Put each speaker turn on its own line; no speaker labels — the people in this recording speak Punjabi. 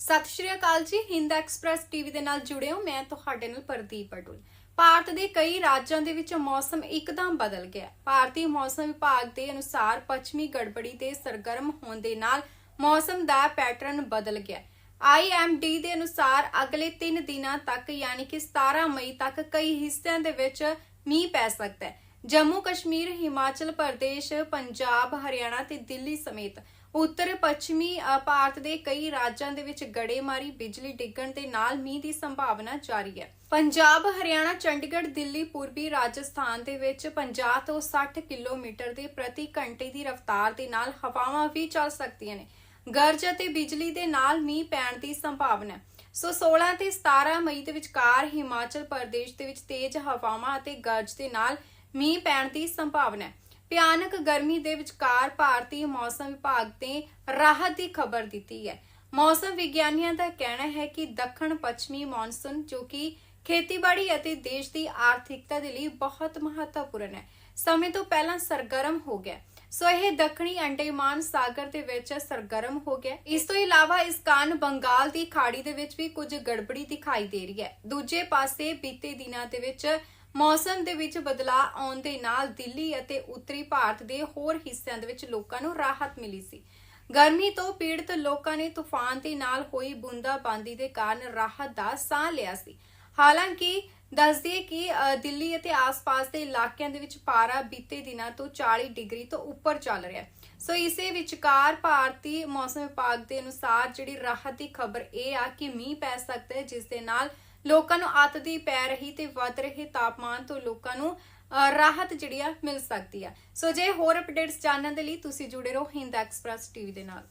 ਸਤਿ ਸ਼੍ਰੀ ਅਕਾਲ ਜੀ, ਹਿੰਦ ਐਕਸਪ੍ਰੈਸ ਟੀਵੀ ਦੇ ਨਾਲ ਜੁੜੇ ਹੋ ਮੈਂ ਤੁਹਾਡੇ ਨਾਲ ਪ੍ਰਦੀਪ ਅਟੁਲ ਭਾਰਤ ਦੇ ਕਈ ਰਾਜਾਂ ਦੇ ਵਿੱਚ ਮੌਸਮ ਇੱਕਦਮ ਬਦਲ ਗਿਆ। ਭਾਰਤੀ ਮੌਸਮ ਵਿਭਾਗ ਦੇ ਅਨੁਸਾਰ ਪੱਛਮੀ ਗੜਬੜੀ ਦੇ ਸਰਗਰਮ ਹੋਣ ਦੇ ਨਾਲ ਮੌਸਮ ਦਾ ਪੈਟਰਨ ਬਦਲ ਗਿਆ। ਆਈਐਮਡੀ ਦੇ ਅਨੁਸਾਰ ਅਗਲੇ 3 ਦਿਨਾਂ ਤੱਕ ਯਾਨੀ ਕਿ 17 ਮਈ ਤੱਕ ਕਈ ਹਿੱਸਿਆਂ ਦੇ ਵਿੱਚ ਮੀਂਹ ਪੈ ਸਕਦਾ ਹੈ। ਜੰਮੂ ਕਸ਼ਮੀਰ, ਹਿਮਾਚਲ ਪ੍ਰਦੇਸ਼, ਪੰਜਾਬ, ਹਰਿਆਣਾ ਤੇ ਦਿੱਲੀ ਸਮੇਤ ਉੱਤਰ ਪੱਛਮੀ ਭਾਰਤ ਦੇ ਕਈ ਰਾਜਾਂ ਦੇ ਵਿੱਚ ਗੜੇਮਾਰੀ, ਬਿਜਲੀ ਡਿੱਗਣ ਦੇ ਨਾਲ ਮੀਂਹ ਦੀ ਸੰਭਾਵਨਾ ਜਾਰੀ ਹੈ। ਪੰਜਾਬ, ਹਰਿਆਣਾ, ਚੰਡੀਗੜ੍ਹ, ਦਿੱਲੀ, ਪੂਰਬੀ ਰਾਜਸਥਾਨ ਦੇ ਵਿੱਚ 50 ਤੋਂ 60 ਕਿਲੋਮੀਟਰ ਦੇ ਪ੍ਰਤੀ ਘੰਟੇ ਦੀ ਰਫ਼ਤਾਰ ਦੇ ਨਾਲ ਹਵਾਵਾਂ ਵੀ ਚੱਲ ਸਕਦੀਆਂ ਨੇ। ਗਰਜ ਅਤੇ ਬਿਜਲੀ ਦੇ ਨਾਲ ਮੀਂਹ ਪੈਣ ਦੀ ਸੰਭਾਵਨਾ ਹੈ। ਸੋ 16 ਤੇ 17 ਮਈ ਦੇ ਵਿਚਕਾਰ ਹਿਮਾਚਲ ਪ੍ਰਦੇਸ਼ ਦੇ ਵਿੱਚ ਤੇਜ਼ ਹਵਾਵਾਂ ਅਤੇ ਗਰਜ ਦੇ ਨਾਲ ਮੀਂਹ ਪੈਣ ਦੀ ਸੰਭਾਵਨਾ ਹੈ। ਭਿਆਨਕ ਗਰਮੀ ਦੇ ਵਿਚਕਾਰ ਭਾਰਤੀ ਮੌਸਮ ਵਿਭਾਗ ਨੇ ਰਾਹਤ ਦੀ ਖਬਰ ਦਿੱਤੀ ਹੈ। ਮੌਸਮ ਵਿਗਿਆਨੀਆਂ ਦਾ ਕਹਿਣਾ ਹੈ ਕਿ ਦੱਖਣ ਪੱਛਮੀ ਮੌਨਸੂਨ, ਜੋ ਕਿ ਖੇਤੀਬਾੜੀ ਅਤੇ ਦੇਸ਼ ਦੀ ਆਰਥਿਕਤਾ ਦੇ ਲਈ ਬਹੁਤ ਮਹੱਤਵਪੂਰਨ ਹੈ, ਸਮੇਂ ਤੋਂ ਪਹਿਲਾਂ ਸਰਗਰਮ ਹੋ ਗਿਆ ਸੋ ਇਹ ਦੱਖਣੀ ਅੰਡੇਮਾਨ ਸਾਗਰ ਦੇ ਵਿੱਚ ਸਰਗਰਮ ਹੋ ਗਿਆ ਇਸ ਤੋਂ ਇਲਾਵਾ ਇਸ ਕਾਰਨ ਬੰਗਾਲ ਦੀ ਖਾੜੀ ਦੇ ਵਿੱਚ ਵੀ ਕੁਝ ਗੜਬੜੀ ਦਿਖਾਈ ਦੇ ਰਹੀ ਹੈ। ਦੂਜੇ ਪਾਸੇ ਬੀਤੇ ਦਿਨਾਂ ਦੇ ਵਿੱਚ ਮੌਸਮ ਦੇ ਵਿੱਚ ਬਦਲਾਅ ਆਉਣ ਦੇ ਨਾਲ ਦਿੱਲੀ ਅਤੇ ਉੱਤਰੀ ਭਾਰਤ ਦੇ ਹੋਰ ਹਿੱਸਿਆਂ ਦੇ ਵਿੱਚ ਲੋਕਾਂ ਨੂੰ ਰਾਹਤ ਮਿਲੀ ਸੀ। ਗਰਮੀ ਤੋਂ ਪੀੜਤ ਲੋਕਾਂ ਨੇ ਤੂਫਾਨ ਦੇ ਨਾਲ ਹੋਈ ਬੂੰਦਾਬਾਂਦੀ ਦੇ ਕਾਰਨ ਰਾਹਤ ਦਾ ਸਾਹ ਲਿਆ ਸੀ। ਹਾਲਾਂਕਿ ਦੱਸਦੀਏ ਕਿ ਦਿੱਲੀ ਅਤੇ ਆਸ-ਪਾਸ ਦੇ ਇਲਾਕਿਆਂ ਦੇ ਵਿੱਚ ਪਾਰਾ ਬੀਤੇ ਦਿਨਾਂ ਤੋਂ 40 ਡਿਗਰੀ ਤੋਂ ਉੱਪਰ ਚੱਲ ਰਿਹਾ ਹੈ। ਸੋ ਇਸੇ ਵਿਚਕਾਰ ਭਾਰਤੀ ਮੌਸਮ ਵਿਭਾਗ ਦੇ ਅਨੁਸਾਰ ਜਿਹੜੀ ਰਾਹਤ ਦੀ ਖਬਰ ਇਹ ਆ ਕਿ ਮੀਂਹ ਪੈ ਸਕਦਾ ਹੈ, ਜਿਸ ਦੇ ਨਾਲ ਲੋਕਾਂ ਨੂੰ ਅੱਤ ਦੀ ਪੈ ਰਹੀ ਤੇ ਵੱਧ ਰਹੇ ਤਾਪਮਾਨ ਤੋਂ ਲੋਕਾਂ ਨੂੰ ਰਾਹਤ ਜਿਹੜੀ ਆ ਮਿਲ ਸਕਦੀ ਆ। ਸੋ ਜੇ ਹੋਰ ਅਪਡੇਟਸ ਜਾਣਨ ਦੇ ਲਈ ਤੁਸੀਂ ਜੁੜੇ ਰਹੋ ਹਿੰਦ ਐਕਸਪ੍ਰੈਸ ਟੀਵੀ ਦੇ ਨਾਲ।